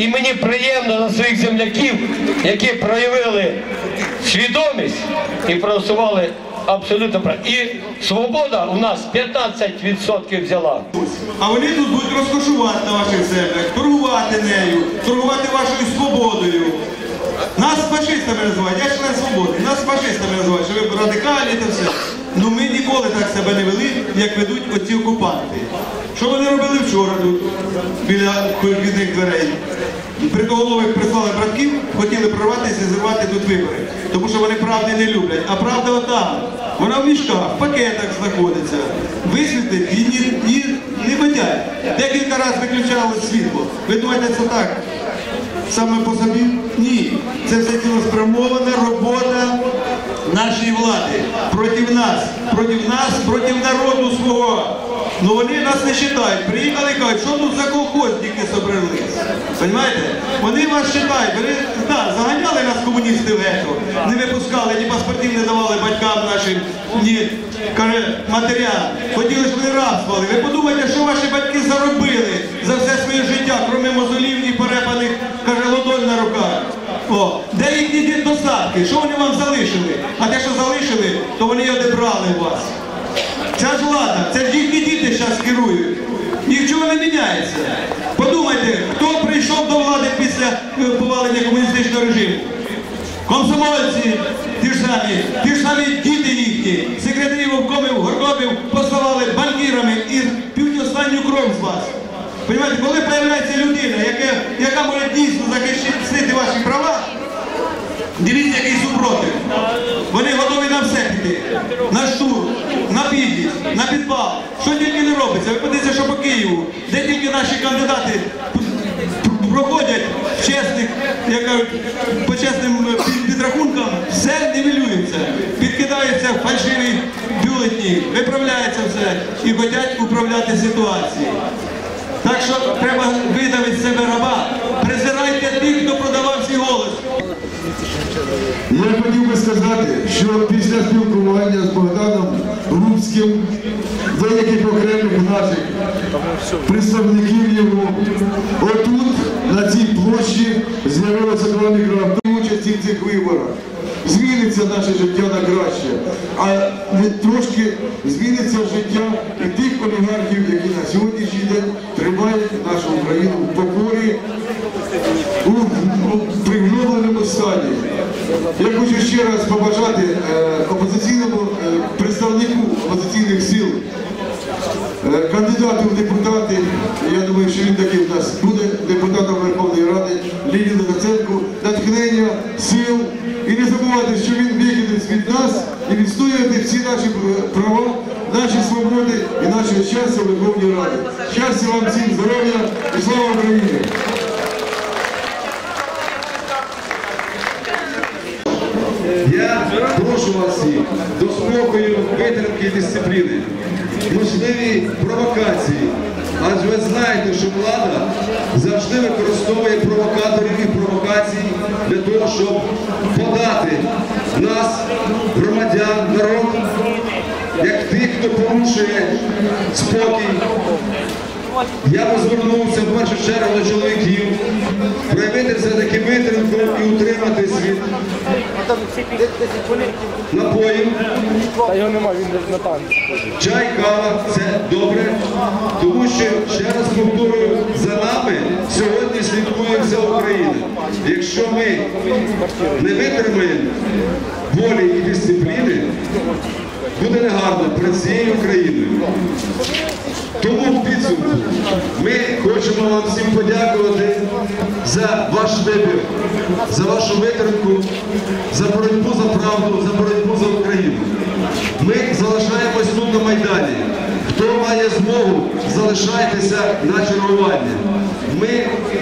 І мені приємно на своїх земляків, які проявили свідомість і проголосували абсолютно правильно. І свобода у нас 15% взяла. А вони тут будуть розкошувати на ваших землях, торгувати нею, торгувати вашою свободою. Нас фашистами називають, я член свободи, нас фашистами називають, що ви радикальні та все. Ну ми ніколи так себе не вели, як ведуть оці окупанти. Що вони робили вчора тут, біля вхідних дверей? Прикоголових прислали братків, хотіли прорватися і зірвати тут вибори. Тому що вони правди не люблять. А правда одна. Вона в мішках, в пакетах знаходиться. висвітить і ні, ні, не хотять. Декілька разів виключали світло. Ви думаєте, це так? Саме по собі? Ні. Це все цілеспрямована робота нашої влади проти нас, проти нас, проти народу свого. Ну вони нас не вважають. Приїхали і кажуть, що тут за колхозники собрались. Понимаєте? Вони вас вважають. Да, заганяли нас комуністи в гетто, не випускали, ні паспортів не давали батькам нашим, ні матерям. Хотіли, щоб вони рабствували. Ви подумайте, що ваші батьки заробили за все своє життя, крім мозолів і перепаних, на руках. О, де їхні дід? Що вони вам залишили? А те, що залишили, то вони й одебрали у вас. Ця ж влада, це ж їхні діти зараз керують. Нічого не міняється. Подумайте, хто прийшов до влади після е, повалення комуністичного режиму? Комсомольці, ті ж самі, ті ж самі діти їхні, секретарів обкомів, горкомів послали банкірами і п'ють останню кров з вас. Понимаєте, коли з'являється людина, яка, яка може дійсно захистити ваші права, дивіться, який супротив. Вони готові на все піти. На штурм, на підлість, на підпал. Що тільки не робиться. Ви подивіться, що по Києву, де тільки наші кандидати проходять в чесних, як кажуть, по чесним е, підрахункам, все нівелюється. Підкидаються фальшиві бюлетні, виправляється все і хочуть управляти ситуацією. Так що треба видавити себе раба. Тих, хто продавав свій голос. Я хотів би сказати, що після спілкування з Богданом Рубським, деяких окремих наших представників його, отут, на цій площі, з'явилося два мікроавто участі в цих виборах. Зміниться наше життя на краще, а трошки зміниться життя і тих олігархів, які на сьогоднішній день тримають нашу Україну в у, у пригнобленому стані. Я хочу ще раз побажати е, опозиційному е, представнику опозиційних сил, е, кандидату в депутати, я думаю, що він таки в нас буде депутатом Верховної Ради, Лініну Наценку, натхнення, сил. І не забувати, що він вихідець від нас і відстоювати всі наші права, наші свободи і наше щастя в Верховній Раді. Щастя вам всім, здоров'я і слава Україні! Я прошу вас всіх до спокою, витримки і дисципліни, можливі провокації. Адже ви знаєте, що влада завжди використовує провокаторів і провокації для того, щоб подати нас, громадян, народ, як тих, хто порушує спокій. Я би звернувся в першу чергу до чоловіків, проявити все-таки витримку і утриматись від напоїв. Та його нема, він на танці. Чай, кава це добре, тому що, ще раз повторюю, за нами сьогодні слідкує вся Україна. Якщо ми не витримаємо волі і дисципліни, буде негарно перед цією Україною. Тому в підсумку ми хочемо вам всім подякувати за ваш вибір, за вашу витримку, за боротьбу за правду, за боротьбу за Україну. Ми залишаємось тут на Майдані. Хто має змогу, залишайтеся на чергування. Ми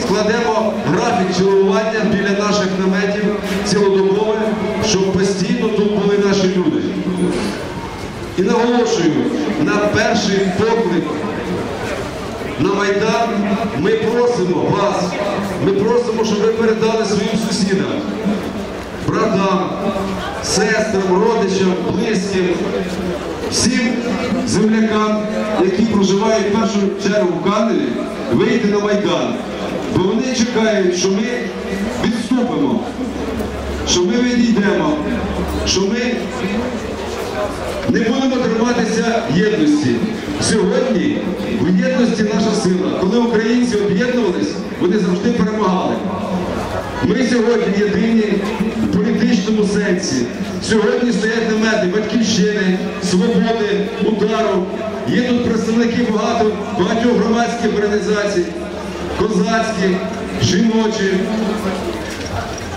складемо графік чергування біля наших наметів цілодобово, щоб постійно тут були наші люди. І наголошую, на перший поклик на Майдан ми просимо вас, ми просимо, щоб ви передали своїм сусідам, братам, сестрам, родичам, близьким, всім землякам, які проживають в першу чергу в Каневі, вийти на Майдан. Бо вони чекають, що ми відступимо, що ми відійдемо, що ми не будемо триматися єдності. Сьогодні в єдності наша сила. Коли українці об'єднувались, вони завжди перемагали. Ми сьогодні єдині в політичному сенсі. Сьогодні стоять намети батьківщини, свободи, удару. Є тут представники багато багатьох громадських організацій, козацьких, жіночих,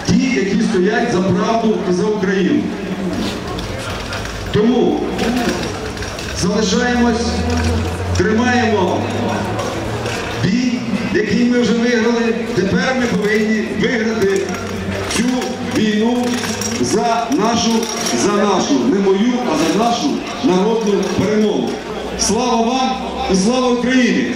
ті, які стоять за правду і за Україну. Тому залишаємось, тримаємо бій, який ми вже виграли. Тепер ми повинні виграти цю війну за нашу, за нашу, не мою, а за нашу народну перемогу. Слава вам і слава Україні!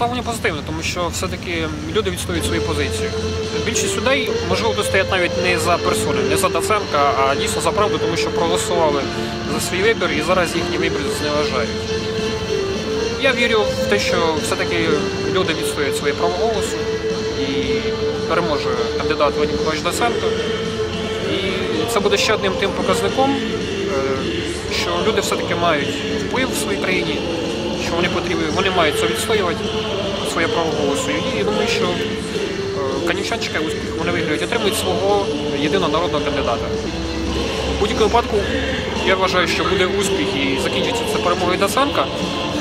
Ставлення позитивне, тому що все-таки люди відстоюють свої позиції. Більшість людей, можливо, тут стоять навіть не за персони, не за Даценка, а дійсно за правду, тому що проголосували за свій вибір і зараз їхній вибір зневажають. Я вірю в те, що все-таки люди відстоюють своє право голосу і переможе кандидат Вадим Миколаївич Даценко. І це буде ще одним тим показником, е, що люди все-таки мають вплив в своїй країні, що вони потрібні, вони мають це відстоювати, своє право голосу. І я думаю, що е, канівчан чекає успіх, вони виграють, отримують свого єдиного народного кандидата. У будь-якому випадку я вважаю, що буде успіх і закінчиться це перемогою Даценка.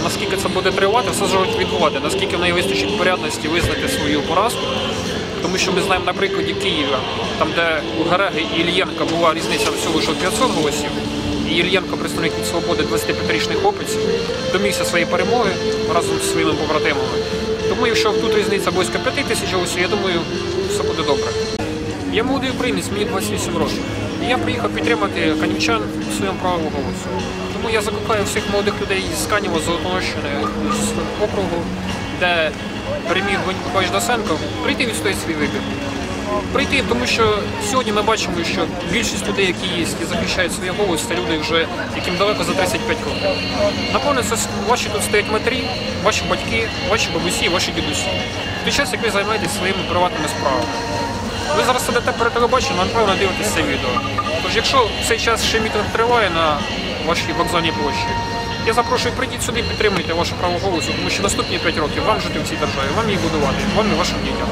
Наскільки це буде тривати, все залежить від влади, наскільки в неї вистачить порядності визнати свою поразку. Тому що ми знаємо на прикладі Києва, там де у Гереги і Ільєнка була різниця всього лише 500 голосів, і Ільєнко, представник від свободи 25-річний хлопець, домігся своєї перемоги разом зі своїми побратимами. Тому якщо тут різниця близько 5 тисяч голосів, я думаю, все буде добре. Я молодий українець, мені 28 років. І я приїхав підтримати канівчан у своєму правому голосу. Тому я закликаю всіх молодих людей з Канєва, з Золотонощини, з округу, де переміг Миколаївич Досенко, прийти відстояти свій вибір. Прийти, тому що сьогодні ми бачимо, що більшість людей, які є і захищають свій голос, це люди вже, яким далеко за 35 років. Напевно, це ваші тут стоять матері, ваші батьки, ваші бабусі, ваші дідусі. В той час, як ви займаєтесь своїми приватними справами. Ви зараз сидите перед телебаченням, напевно, дивитесь це відео. Тож, якщо цей час ще мітинг триває на вашій вокзальній площі, я запрошую, прийдіть сюди, підтримуйте ваше право голосу, тому що наступні 5 років вам жити в цій державі, вам її будувати, вам і вашим дітям.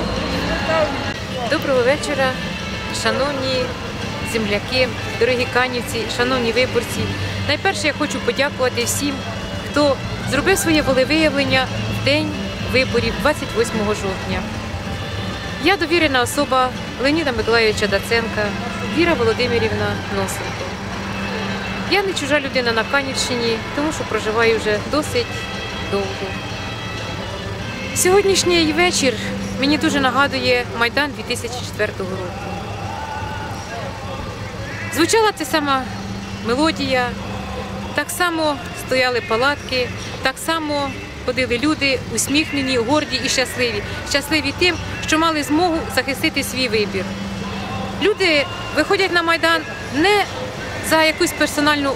Доброго вечора, шановні земляки, дорогі канівці, шановні виборці. Найперше я хочу подякувати всім, хто зробив своє волевиявлення в день виборів 28 жовтня. Я довірена особа Леоніда Миколайовича Даценка, Віра Володимирівна Носенко. Я не чужа людина на Канівщині, тому що проживаю вже досить довго. Сьогоднішній вечір мені дуже нагадує Майдан 2004 року. Звучала ця сама мелодія, так само стояли палатки, так само ходили люди, усміхнені, горді і щасливі. Щасливі тим, що мали змогу захистити свій вибір. Люди виходять на Майдан не за якусь персональну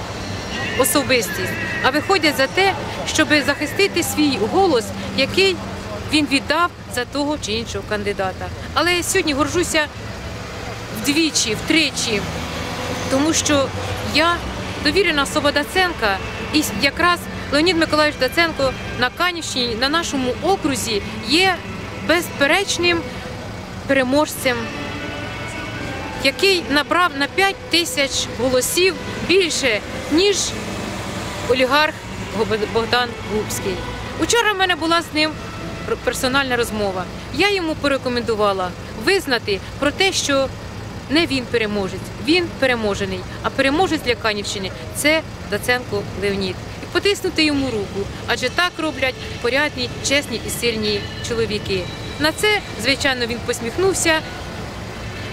особистість, а виходять за те, щоб захистити свій голос, який він віддав за того чи іншого кандидата. Але я сьогодні горжуся вдвічі, втричі, тому що я довірена особа Даценка, і якраз Леонід Миколаївич Даценко на Канівщині, на нашому окрузі, є безперечним переможцем, який набрав на 5 тисяч голосів більше, ніж олігарх Богдан Губський. Учора в мене була з ним персональна розмова. Я йому порекомендувала визнати про те, що не він переможець, він переможений. А переможець для Канівщини це Даценко Леонід. І потиснути йому руку, адже так роблять порядні, чесні і сильні чоловіки. На це, звичайно, він посміхнувся.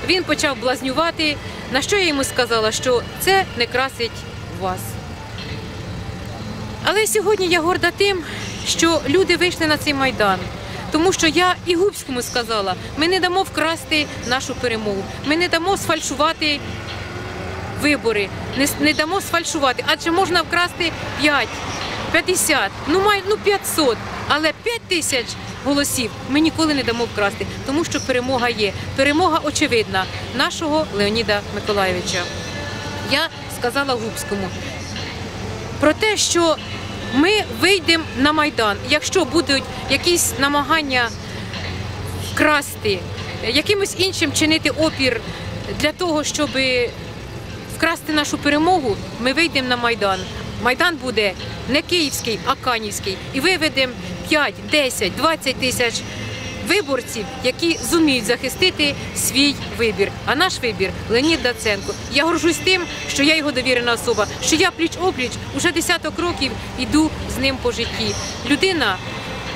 Він почав блазнювати, на що я йому сказала, що це не красить вас. Але сьогодні я горда тим, що люди вийшли на цей майдан. Тому що я і Губському сказала, ми не дамо вкрасти нашу перемогу, ми не дамо сфальшувати вибори, не, не дамо сфальшувати, адже можна вкрасти 5, 50, ну май, ну 500, але 5 тисяч голосів ми ніколи не дамо вкрасти, тому що перемога є. Перемога очевидна нашого Леоніда Миколайовича. Я сказала Губському про те, що ми вийдемо на Майдан, якщо будуть якісь намагання вкрасти, якимось іншим чинити опір для того, щоб вкрасти нашу перемогу, ми вийдемо на Майдан. Майдан буде не київський, а канівський. І виведемо 5, 10, 20 тисяч виборців, які зуміють захистити свій вибір. А наш вибір Леонід Даценко. Я горжусь тим, що я його довірена особа, що я пліч опліч уже десяток років іду з ним по житті. Людина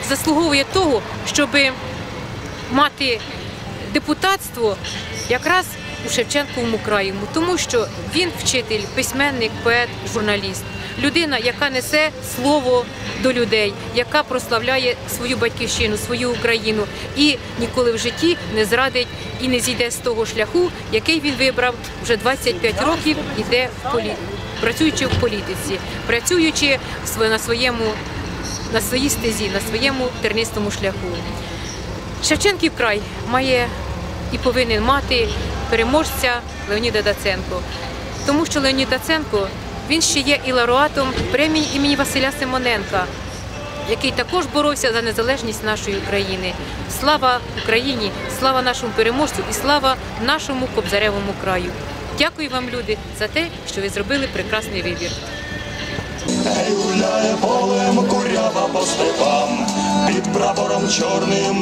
заслуговує того, щоби мати депутатство якраз у Шевченковому краєму, тому що він вчитель, письменник, поет, журналіст, людина, яка несе слово до людей, яка прославляє свою батьківщину, свою Україну і ніколи в житті не зрадить і не зійде з того шляху, який він вибрав вже 25 років, іде в полі... працюючи в політиці, працюючи на своєму на своїй стезі, на своєму тернистому шляху. Шевченків край має і повинен мати переможця Леоніда Даценко. Тому що Леонід Даценко він ще є і лауреатом премії імені Василя Симоненка, який також боровся за незалежність нашої України. Слава Україні, слава нашому переможцю і слава нашому кобзаревому краю. Дякую вам, люди, за те, що ви зробили прекрасний вибір. Гуляє полем курява по степам, під прапором чорним